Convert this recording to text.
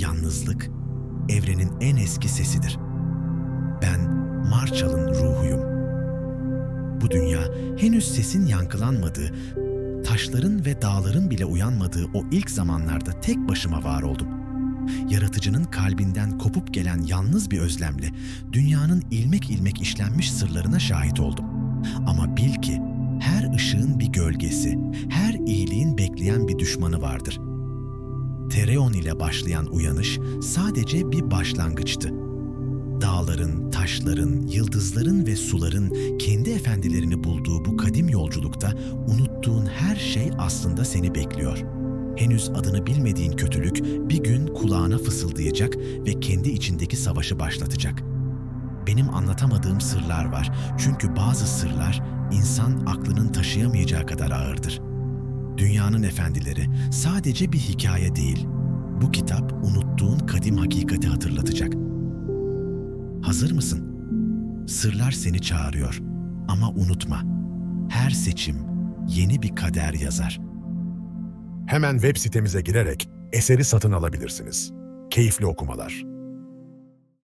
yalnızlık, evrenin en eski sesidir. Ben Marshall'ın ruhuyum. Bu dünya henüz sesin yankılanmadığı, taşların ve dağların bile uyanmadığı o ilk zamanlarda tek başıma var oldum. Yaratıcının kalbinden kopup gelen yalnız bir özlemle dünyanın ilmek ilmek işlenmiş sırlarına şahit oldum. Ama bil ki her ışığın bir gölgesi, her iyiliğin bekleyen bir düşmanı vardır. Tereon ile başlayan uyanış sadece bir başlangıçtı. Dağların, taşların, yıldızların ve suların kendi efendilerini bulduğu bu kadim yolculukta unuttuğun her şey aslında seni bekliyor. Henüz adını bilmediğin kötülük bir gün kulağına fısıldayacak ve kendi içindeki savaşı başlatacak. Benim anlatamadığım sırlar var çünkü bazı sırlar insan aklının taşıyamayacağı kadar ağırdır. Dünyanın efendileri sadece bir hikaye değil. Bu kitap unuttuğun kadim hakikati hatırlatacak. Hazır mısın? Sırlar seni çağırıyor. Ama unutma, her seçim yeni bir kader yazar. Hemen web sitemize girerek eseri satın alabilirsiniz. Keyifli okumalar.